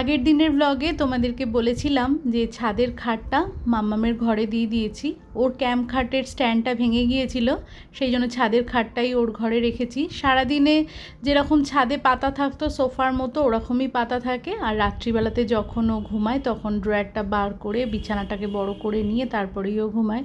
আগের দিনের ব্লগে তোমাদেরকে বলেছিলাম যে ছাদের খাটটা মাম্মামের ঘরে দিয়ে দিয়েছি। ওর ক্যাম্প খাটের স্ট্যান্ডটা ভেঙে গিয়েছিল, সেই জন্য ছাদের খাটটাই ওর ঘরে রেখেছি। সারাদিনে যেরকম ছাদে পাতা থাকতো, সোফার মতো ওরকমই পাতা থাকে। আর রাত্রিবেলাতে যখন ও ঘুমায়, তখন ড্রয়ারটা বার করে, বিছানাটাকে বড় করে নিয়ে তারপরেই ও ঘুমায়।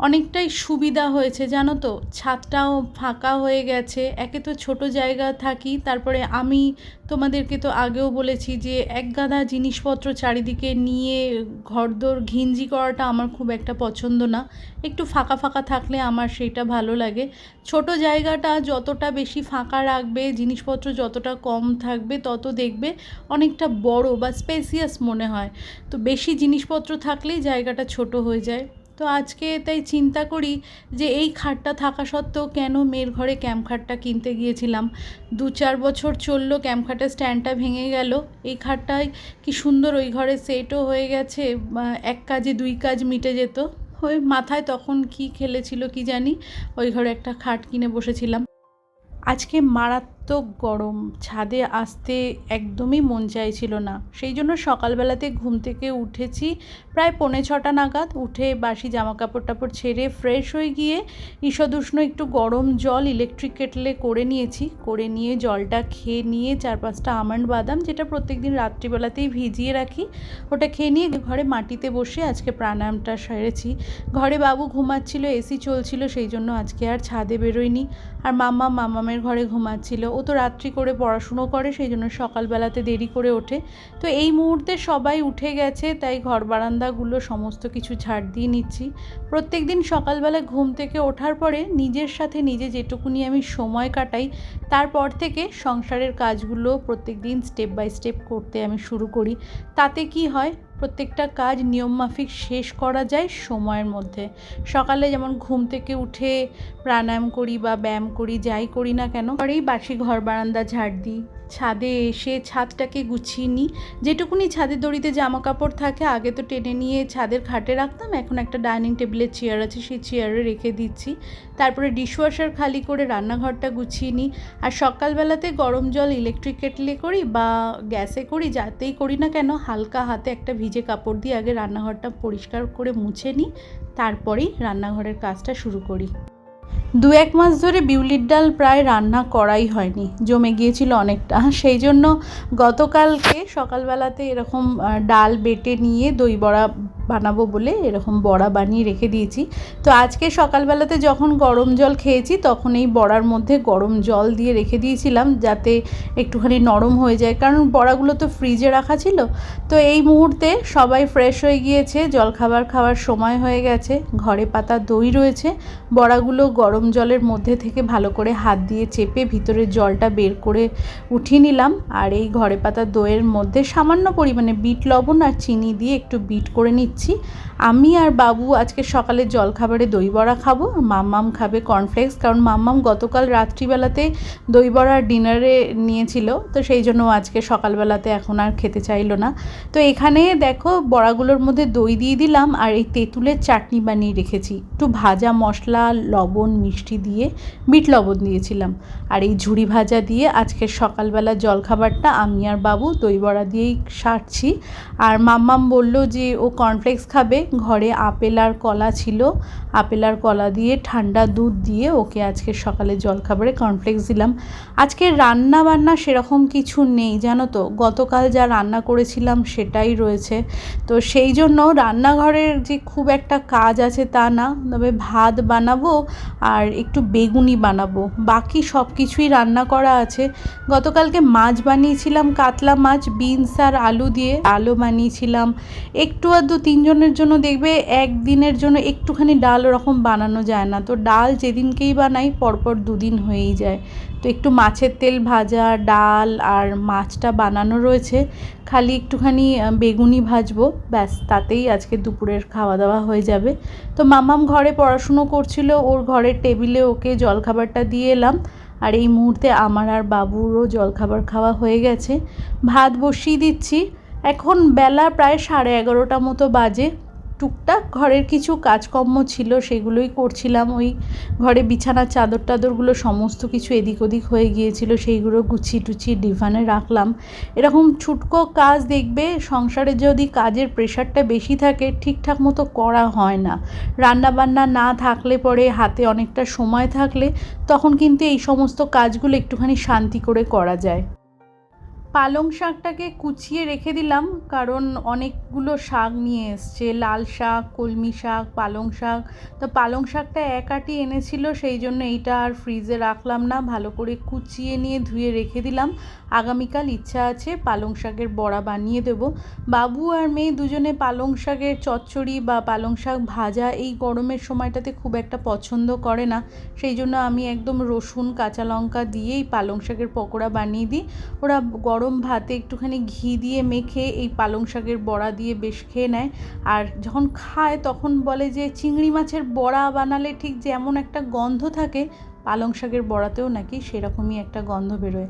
অনেকটাই সুবিধা হয়েছে, জানো তো? ছাদটাও ফাঁকা হয়ে গেছে। একে তো ছোট জায়গা থাকি, তারপরে আমি তোমাদেরকে তো আগেও বলেছি যে এক গাদা জিনিসপত্র চারিদিকে নিয়ে ঘরদোর ঘিঞ্জি করাটা আমার খুব একটা পছন্দ না। একটু ফাঁকা ফাঁকা থাকলে আমার সেটা ভালো লাগে। ছোট জায়গাটা যতটা বেশি ফাঁকা রাখবে, জিনিসপত্র যতটা কম থাকবে, তত দেখবে অনেকটা বড় বা স্পেসিয়াস মনে হয়। তো বেশি জিনিসপত্র থাকলেই জায়গাটা ছোট হয়ে যায়। তো আজকে তাই চিন্তা করি যে এই খাটটা থাকা সত্ত্বেও কেন মেয়ের ঘরে ক্যাম্প খাটটা কিনতে গিয়েছিলাম? দু চার বছর চলল ক্যাম্প খাটের স্ট্যান্ডটা ভেঙে গেল। এই খাটটায় কি সুন্দর ওই ঘরে সেটও হয়ে গেছে এক কাজে দুই কাজ মিটে যেত। ওই মাথায় তখন কি খেলেছিল কি জানি, ওই ঘরে একটা খাট কিনে বসেছিলাম। আজকে মারাত্মক গরম, ছাদে আসতে একদমই মন চাইছিল না। সেই জন্য সকালবেলাতে ঘুম থেকে উঠেছি প্রায় পৌনে ছটা নাগাদ। উঠে বাসি জামা কাপড় টাপড় ছেড়ে ফ্রেশ হয়ে গিয়ে ঈষদুষ্ণ একটু গরম জল ইলেকট্রিক কেটলে করে নিয়েছি। করে নিয়ে জলটা খেয়ে নিয়ে চার পাঁচটা আমন্ড বাদাম, যেটা প্রত্যেক দিন রাত্রিবেলাতেই ভিজিয়ে রাখি, ওটা খেয়ে নিয়ে ঘরে মাটিতে বসে আজকে প্রাণায়ামটা সেরেছি। ঘরে বাবু ঘুমাচ্ছিল এসি চলছিল, সেই জন্য আজকে আর ছাদে বেরোয়নি আর মাম্মা মামামের ঘরে ঘুমাচ্ছিল। ও তো রাত্রি করে পড়াশুনো করে, সেই জন্য সকালবেলাতে দেরি করে ওঠে। তো এই মুহূর্তে সবাই উঠে গেছে, তাই ঘর বারান্দাগুলো সমস্ত কিছু ঝাড় দিয়ে নিচ্ছি। প্রত্যেক দিন সকালবেলা ঘুম থেকে ওঠার পরে নিজের সাথে নিজে যেটুকুনি আমি সময় কাটাই, তারপর থেকে সংসারের কাজগুলো প্রত্যেক দিন স্টেপ বাই স্টেপ করতে আমি শুরু করি। তাতে কি হয় প্রত্যেকটা কাজ নিয়মমাফিক শেষ করা যায় সময়ের মধ্যে। সকালে যেমন ঘুম থেকে উঠে প্রাণায়াম করি বা ব্যায়াম করি, যাই করি না কেন, পরেই বাসি ঘর বারান্দা ঝাড় দিই। ছাদে এসে ছাদটাকে গুছিয়ে নিই। যেটুকুনি ছাদের দড়িতে জামা কাপড় থাকে, আগে তো টেনে নিয়ে ছাদের খাটে রাখতাম। এখন একটা ডাইনিং টেবিলের চেয়ার আছে, সেই চেয়ারে রেখে দিচ্ছি। তারপরে ডিশওয়াশার খালি করে রান্নাঘরটা গুছিয়ে নিই। আর সকালবেলাতে গরম জল ইলেকট্রিক কেটলে করি বা গ্যাসে করি, যাতেই করি না কেন, হালকা হাতে একটা ভিজে কাপড় দিয়ে আগে রান্নাঘরটা পরিষ্কার করে মুছে নিই। তারপরেই রান্নাঘরের কাজটা শুরু করি। দু এক মাস ধরে বিউলির ডাল প্রায় রান্না করাই হয়নি, জমে গিয়েছিল অনেকটা। সেই জন্য গতকালকে সকালবেলাতে এরকম ডাল বেটে নিয়ে দই বড়া বানাবো বলে এরকম বড়া বানিয়ে রেখে দিয়েছি। তো আজকে সকালবেলাতে যখন গরম জল খেয়েছি, তখন এই বড়ার মধ্যে গরম জল দিয়ে রেখে দিয়েছিলাম যাতে একটুখানি নরম হয়ে যায়। কারণ বড়াগুলো তো ফ্রিজে রাখা ছিল। তো এই মুহূর্তে সবাই ফ্রেশ হয়ে গিয়েছে, জলখাবার খাওয়ার সময় হয়ে গেছে, ঘরে পাতা দই রয়েছে। বড়াগুলো গরম জলের মধ্যে থেকে ভালো করে হাত দিয়ে চেপে ভিতরের জলটা বের করে উঠিয়ে নিলাম। আর এই ঘরে পাতা দইয়ের মধ্যে সামান্য পরিমাণে বিট লবণ আর চিনি দিয়ে একটু বিট করে নিচ্ছি। দিচ্ছি আমি আর বাবু আজকে সকালে জলখাবারে দই বড়া খাব মাম্মাম খাবে কর্নফ্লেক্স কারণ মাম্মাম গতকাল রাত্রিবেলাতে দই বড়া ডিনারে নিয়েছিল, তো সেই জন্য আজকে সকালবেলাতে এখন আর খেতে চাইলো না। তো এখানে দেখো বড়াগুলোর মধ্যে দই দিয়ে দিলাম, আর এই তেঁতুলের চাটনি বানিয়ে রেখেছি। একটু ভাজা মশলা, লবণ, মিষ্টি দিয়ে বিট লবণ দিয়েছিলাম। আর এই ঝুড়ি ভাজা দিয়ে আজকে সকালবেলা জলখাবারটা আমি আর বাবু দই বড়া দিয়েই সারছি। আর মাম্মাম বলল যে ও কর্নফ্লেক্স কর্নফ্লেক্স খাবে। ঘরে আপেল আর কলা ছিল। আপেল আর কলা দিয়ে ঠান্ডা দুধ দিয়ে ওকে আজকে সকালে জলখাবারে কর্নফ্লেক্স দিলাম। আজকে রান্না বান্না সেরকম কিছু নেই, জানো তো? গতকাল যা রান্না করেছিলাম সেটাই রয়েছে। তো সেই জন্য রান্নাঘরের যে খুব একটা কাজ আছে তা না। তবে ভাত বানাবো আর একটু বেগুনি বানাবো। বাকি সব কিছুই রান্না করা আছে। গতকালকে মাছ বানিয়েছিলাম, কাতলা মাছ, বিনস আর আলু দিয়ে। আলু বানিয়েছিলাম। একটু আর দু তিন তিনজনের জন্য দেখবে একদিনের জন্য একটুখানি ডাল ওরকম বানানো যায় না। তো ডাল যেদিনকেই বানাই, পরপর দুদিন হয়েই যায়। তো একটু মাছের তেল ভাজা, ডাল আর মাছটা বানানো রয়েছে। খালি একটুখানি বেগুনি ভাজবো, ব্যাস, তাতেই আজকে দুপুরের খাওয়া দাওয়া হয়ে যাবে। তো মামাম ঘরে পড়াশুনো করছিল, ওর ঘরের টেবিলে ওকে জলখাবারটা দিয়ে এলাম। আর এই মুহূর্তে আমার আর বাবুরও জলখাবার খাওয়া হয়ে গেছে। ভাত বসিয়ে দিচ্ছি। এখন বেলা প্রায় সাড়ে এগারোটা মতো বাজে। টুকটাক ঘরের কিছু কাজকর্ম ছিল, সেগুলোই করছিলাম। ওই ঘরে বিছানার চাদর টাদরগুলো সমস্ত কিছু এদিক ওদিক হয়ে গিয়েছিল, সেইগুলো গুছিয়ে টুচিয়ে ডিভানে রাখলাম। এরকম ছুটকো কাজ দেখবে, সংসারে যদি কাজের প্রেশারটা বেশি থাকে, ঠিকঠাক মতো করা হয় না। রান্না বান্না না থাকলে পরে হাতে অনেকটা সময় থাকলে, তখন কিন্তু এই সমস্ত কাজগুলো একটুখানি শান্তি করে করা যায়। পালং শাকটাকে কুচিয়ে রেখে দিলাম, কারণ অনেকগুলো শাক নিয়ে এসছে। লাল শাক, কলমি শাক, পালং শাক। তো পালং শাকটা এক আটি এনেছিল, সেই জন্য এইটা আর ফ্রিজে রাখলাম না। ভালো করে কুচিয়ে নিয়ে ধুয়ে রেখে দিলাম। আগামীকাল ইচ্ছা আছে পালং শাকের বড়া বানিয়ে দেব। বাবু আর মেয়ে দুজনে পালং শাকের চচ্চড়ি বা পালং শাক ভাজা এই গরমের সময়টাতে খুব একটা পছন্দ করে না। সেই জন্য আমি একদম রসুন, কাঁচা লঙ্কা দিয়েই পালং শাকের পকোড়া বানিয়ে দিই। ওরা গরম ভাতে একটুখানি ঘি দিয়ে মেখে এই পালং শাকের বড়া দিয়ে বেশ খেয়ে নেয়। আর যখন খায় তখন বলে যে, চিংড়ি মাছের বড়া বানালে ঠিক যেমন একটা গন্ধ থাকে, পালং শাকের বড়াতেও নাকি সেরকমই একটা গন্ধ বেরোয়।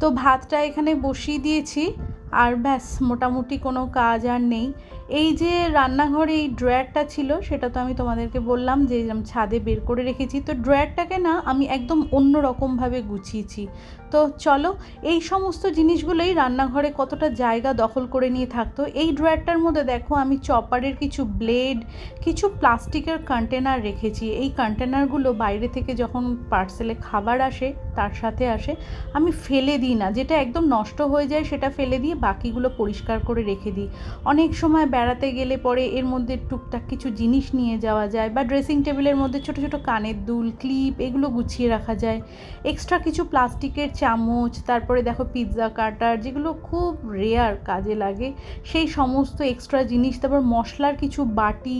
তো ভাতটা এখানে বসিয়ে দিয়েছি। আর ব্যাস, মোটামুটি কোনো কাজ আর নেই। এই যে রান্নাঘরে এই ড্রয়ারটা ছিল, সেটা তো আমি তোমাদেরকে বললাম যে ছাদে বের করে রেখেছি। তো ড্রয়ারটাকে না আমি একদম অন্য রকমভাবে গুছিয়েছি। তো চলো, এই সমস্ত জিনিসগুলোই রান্নাঘরে কতটা জায়গা দখল করে নিয়ে থাকতো। এই ড্রয়ারটার মধ্যে দেখো, আমি চপারের কিছু ব্লেড, কিছু প্লাস্টিকের কন্টেনার রেখেছি। এই কন্টেনারগুলো বাইরে থেকে যখন পার্সেলে খাবার আসে, তার সাথে আসে, আমি ফেলে দিই না। যেটা একদম নষ্ট হয়ে যায়, সেটা ফেলে দিয়ে বাকিগুলো পরিষ্কার করে রেখে দিই। অনেক সময় বেড়াতে গেলে পরে এর মধ্যে টুকটাক কিছু জিনিস নিয়ে যাওয়া যায় বা ড্রেসিং টেবিলের মধ্যে ছোটো ছোটো কানের দুল ক্লিপ এগুলো গুছিয়ে রাখা যায়। এক্সট্রা কিছু প্লাস্টিকের চামচ, তারপরে দেখো পিৎজা কাটার যেগুলো খুব রেয়ার কাজে লাগে। সেই সমস্ত এক্সট্রা জিনিস, তারপর মশলার কিছু বাটি,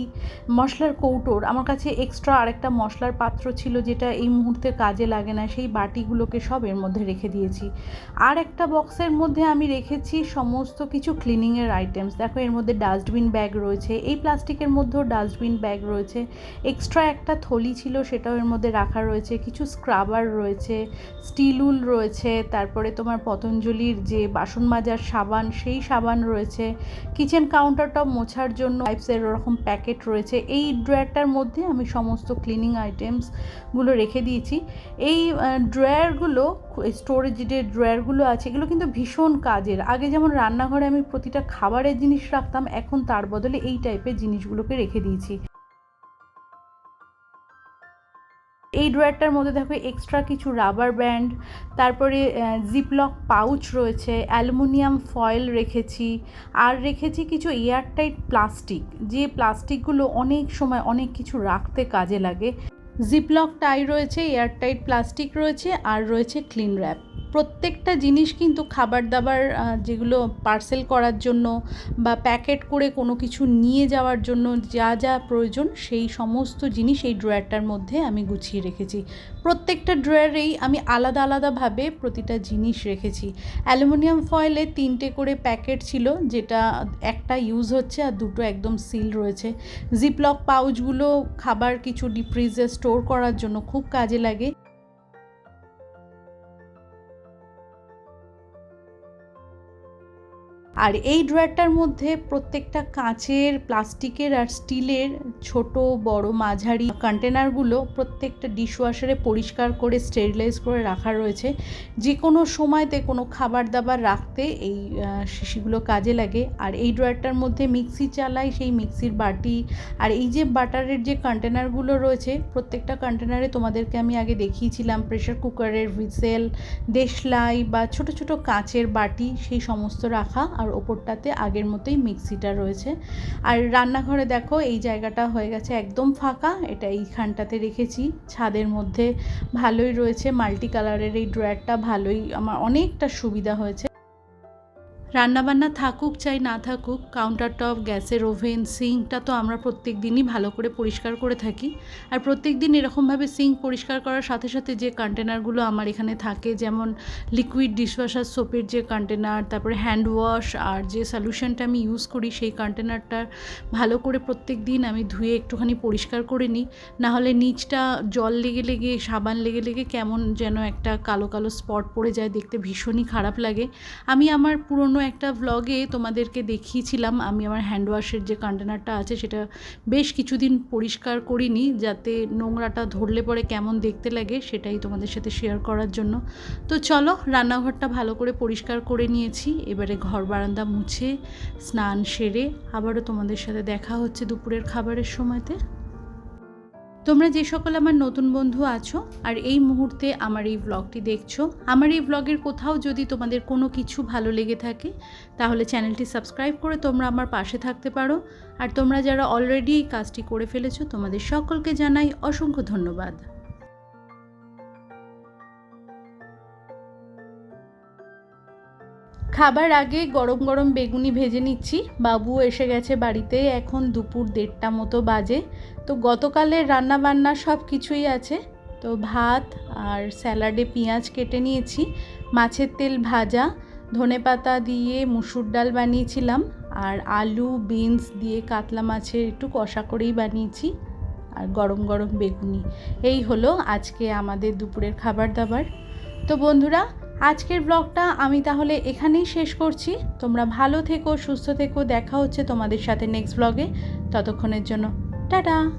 মশলার কৌটোর। আমার কাছে এক্সট্রা আরেকটা মশলার পাত্র ছিল যেটা এই মুহূর্তে কাজে লাগে না, সেই বাটিগুলোকে সব এর মধ্যে রেখে দিয়েছি। আর একটা বক্সের মধ্যে আমি রেখেছি সমস্ত কিছু ক্লিনিংয়ের আইটেমস দেখো, এর মধ্যে ডাস্টবিন ব্যাগ রয়েছে, এই প্লাস্টিকের মধ্যেও ডাস্টবিন ব্যাগ রয়েছে। এক্সট্রা একটা থলি ছিল, সেটাও এর মধ্যে রাখা রয়েছে। কিছু স্ক্রাবার রয়েছে স্টিল উল রয়েছে, তারপরে তোমার পতঞ্জলির যে বাসন মাজার সাবান, সেই সাবান রয়েছে। কিচেন কাউন্টারটা মোছার জন্য টাইপসের ওরকম প্যাকেট রয়েছে। এই ড্রয়ারটার মধ্যে আমি সমস্ত ক্লিনিং আইটেমসগুলো রেখে দিয়েছি। এই ড্রয়ারগুলো স্টোরেজ যে ড্রয়ারগুলো আছে, এগুলো কিন্তু ভীষণ কাজের। আগে যেমন রান্নাঘরে আমি প্রতিটা খাবারের জিনিস রাখতাম, এখন তার বদলে এই টাইপের জিনিসগুলোকে রেখে দিয়েছি। এই ড্রয়ারটার মধ্যে দেখো এক্সট্রা কিছু রাবার ব্যান্ড তারপরে জিপলক পাউচ রয়েছে, অ্যালুমিনিয়াম ফয়েল রেখেছি, আর রেখেছি কিছু এয়ারটাইট প্লাস্টিক যে প্লাস্টিকগুলো অনেক সময় অনেক কিছু রাখতে কাজে লাগে। জিপলক টাই রয়েছে এয়ারটাইট প্লাস্টিক রয়েছে, আর রয়েছে ক্লিন র্যাপ প্রত্যেকটা জিনিস কিন্তু খাবার দাবার যেগুলো পার্সেল করার জন্য বা প্যাকেট করে কোনো কিছু নিয়ে যাওয়ার জন্য যা যা প্রয়োজন, সেই সমস্ত জিনিস এই ড্রয়ারটার মধ্যে আমি গুছিয়ে রেখেছি। প্রত্যেকটা ড্রয়ারেই আমি আলাদা আলাদাভাবে প্রতিটা জিনিস রেখেছি। অ্যালুমিনিয়াম ফয়েলে তিনটে করে প্যাকেট ছিল, যেটা একটা ইউজ হচ্ছে আর দুটো একদম সিল রয়েছে। জিপলক পাউচগুলো খাবার কিছু ডিপ ফ্রিজে স্টোর করার জন্য খুব কাজে লাগে। আর এই ড্রয়ারটার মধ্যে প্রত্যেকটা কাঁচের, প্লাস্টিকের আর স্টিলের ছোট, বড় মাঝারি কন্টেনারগুলো প্রত্যেকটা ডিশওয়াশারে পরিষ্কার করে, স্টেরিলাইজ করে রাখা রয়েছে। যে কোনো সময়তে কোনো খাবার দাবার রাখতে এই শিশিগুলো কাজে লাগে। আর এই ড্রয়ারটার মধ্যে মিক্সি চালাই সেই মিক্সির বাটি আর এই যে বাটারের যে কন্টেনারগুলো রয়েছে, প্রত্যেকটা কন্টেনারে তোমাদেরকে আমি আগে দেখিয়েছিলাম, প্রেশার কুকারের হুইসেল দেশলাই বা ছোট ছোট কাঁচের বাটি, সেই সমস্ত রাখা। আর ওপরটাতে আগের মতোই মিক্সিটা রয়েছে। আর রান্নাঘরে দেখো এই জায়গাটা হয়ে গেছে একদম ফাঁকা, এটা এইখানটাতে রেখেছি। ছাদের মধ্যে ভালোই রয়েছে মাল্টি কালারের এই ড্রয়ারটা ভালোই, আমার অনেকটা সুবিধা হয়েছে। রান্নাবান্না থাকুক চাই না থাকুক কাউন্টার টপ গ্যাসের ওভেন সিঙ্কটা তো আমরা প্রত্যেক দিনই ভালো করে পরিষ্কার করে থাকি। আর প্রত্যেক দিন এরকমভাবে সিঙ্ক পরিষ্কার করার সাথে সাথে যে কন্টেনারগুলো আমার এখানে থাকে, যেমন লিকুইড ডিশওয়াশার সোপের যে কন্টেনার তারপরে হ্যান্ড ওয়াশ আর যে সলিউশনটা আমি ইউজ করি, সেই কন্টেনারটা ভালো করে প্রত্যেক দিন আমি ধুয়ে একটুখানি পরিষ্কার করে নিই। নাহলে নিচটা জল লেগে লেগে, সাবান লেগে লেগে কেমন যেন একটা কালো কালো স্পট পড়ে যায়, দেখতে ভীষণই খারাপ লাগে। আমি আমার পুরনো একটা ভ্লগে তোমাদেরকে দেখিয়েছিলাম। আমি আমার হ্যান্ড ওয়াশের যে কন্টেনারটা আছে, সেটা বেশ কিছুদিন পরিষ্কার করিনি, যাতে নোংরাটা ধরলে পরে কেমন দেখতে লাগে সেটাই তোমাদের সাথে শেয়ার করার জন্য। তো চলো, রান্নাঘরটা ভালো করে পরিষ্কার করে নিয়েছি। এবারে ঘর বারান্দা মুছে, স্নান সেরে আবারও তোমাদের সাথে দেখা হচ্ছে দুপুরের খাবারের সময়তে। তোমরা যে সকল আমার নতুন বন্ধু আছো আর এই মুহূর্তে আমার এই ব্লগটি দেখছ, আমার এই ব্লগের কোথাও যদি তোমাদের কোনো কিছু ভালো লেগে থাকে, তাহলে চ্যানেলটি সাবস্ক্রাইব করে তোমরা আমার পাশে থাকতে পারো। আর তোমরা যারা অলরেডি এই কাজটি করে ফেলেছো, তোমাদের সকলকে জানাই অসংখ্য ধন্যবাদ। খাবার আগে গরম গরম বেগুনি ভেজে নিচ্ছি। বাবু এসে গেছে বাড়িতে, এখন দুপুর দেড়টা মতো বাজে। তো গতকালের রান্না বান্না সব কিছুই আছে। তো ভাত আর স্যালাডে পেঁয়াজ কেটে নিয়েছি, মাছের তেল ভাজা ধনেপাতা দিয়ে মুসুর ডাল বানিয়েছিলাম, আর আলু, বিনস দিয়ে কাতলা মাছের একটু কষা করেই বানিয়েছি, আর গরম গরম বেগুনি। এই হলো আজকে আমাদের দুপুরের খাবার দাবার। তো বন্ধুরা আজকের ব্লগটা আমি তাহলে এখানেই শেষ করছি। তোমরা ভালো থেকো, সুস্থ থেকো, দেখা হচ্ছে তোমাদের সাথে নেক্সট ব্লগে ততক্ষণের জন্য, টাটা!